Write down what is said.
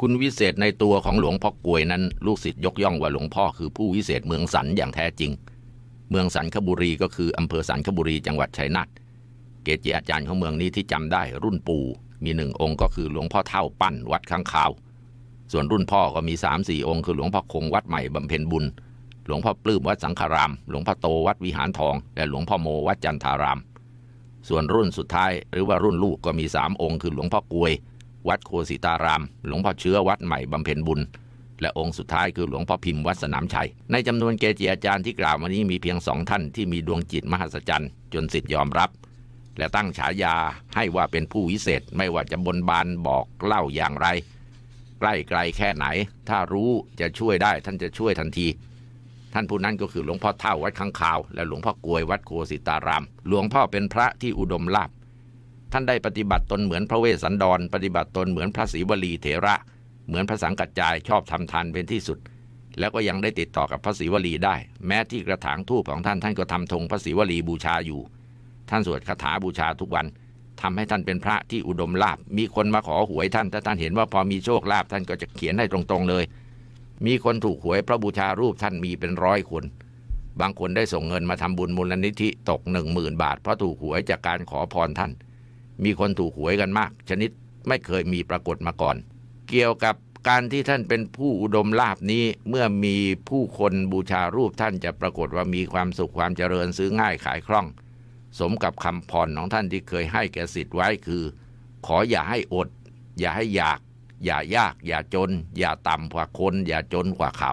คุณวิเศษในตัวของหลวงพ่อกลวยนั้น ลูกศิษย์ยกย่องว่าหลวงพ่อคือผู้วิเศษเมืองสันอย่างแท้จริง เมืองสันคบุรีก็คืออำเภอสันคบุรีจังหวัดชัยนาทเกจิอาจารย์ของเมืองนี้ที่จำได้รุ่นปู่มีหนึ่งองค์ก็คือหลวงพ่อเท่าปั้นวัดข้างข่าว ส่วนรุ่นพ่อก็มีสามสี่องค์คือหลวงพ่อคงวัดใหม่บำเพ็ญบุญ หลวงพ่อปลื้มวัดสังฆาราม หลวงพ่อโตวัดวิหารทอง และหลวงพ่อโมวัดจันทาราม ส่วนรุ่นสุดท้ายหรือว่ารุ่นลูกก็มีสามองค์คือหลวงพ่อกลวย วัดโคสิตาราม หลวงพ่อเชื้อวัดใหม่บำเพ็ญบุญ และองค์สุดท้ายคือหลวงพ่อพิมพ์วัดสนามชัย ในจำนวนเกจิอาจารย์ที่กล่าวมานี้มีเพียงสองท่านที่มีดวงจิตมหัศจรรย์จนสิทธิ์ยอมรับ และตั้งฉายาให้ว่าเป็นผู้วิเศษไม่ว่าจะบนบานบอกเล่าอย่างไร ใกล้ไกลแค่ไหน ถ้ารู้จะช่วยได้ท่านจะช่วยทันทีท่านผู้นั้นก็คือหลวงพ่อเท่าวัดข้างคาว และหลวงพ่อกลวยวัดโคสิตาราม หลวงพ่อเป็นพระที่อุดมลาภ ท่านได้ปฏิบัติตนเหมือนพระเวสสันดร ปฏิบัติตนเหมือนพระศรีวลีเถระ เหมือนพระสังกัจจายชอบทำทานเป็นที่สุด แล้วก็ยังได้ติดต่อกับพระศรีวลีได้ แม้ที่กระถางทูปของท่านท่านก็ทำธงพระศรีวลีบูชาอยู่ ท่านสวดคาถาบูชาทุกวันทำให้ท่านเป็นพระที่อุดมลาภมีคนมาขอหวยท่านถ้าท่านเห็นว่าพอมีโชคลาภท่านก็จะเขียนให้ตรงๆเลย มีคนถูกหวยพระบูชารูปท่านมีเป็นร้อยคนบางคนได้ส่งเงินมาทำบุญมูลนิธิตกหนึ่งหมื่นบาทเพราะถูกหวยจากการขอพรท่าน มีคนถูกหวยกันมาก ชนิดไม่เคยมีปรากฏมาก่อน เกี่ยวกับการที่ท่านเป็นผู้อุดมลาภนี้เมื่อมีผู้คนบูชารูปท่านจะปรากฏว่ามีความสุขความเจริญซื้อง่ายขายคล่อง สมกับคำพรของท่านที่เคยให้แก่สิทธิ์ไว้คือ ขออย่าให้อด อย่าให้อยาก อย่ายาก อย่าจน อย่าต่ำกว่าคน อย่าจนกว่าเขา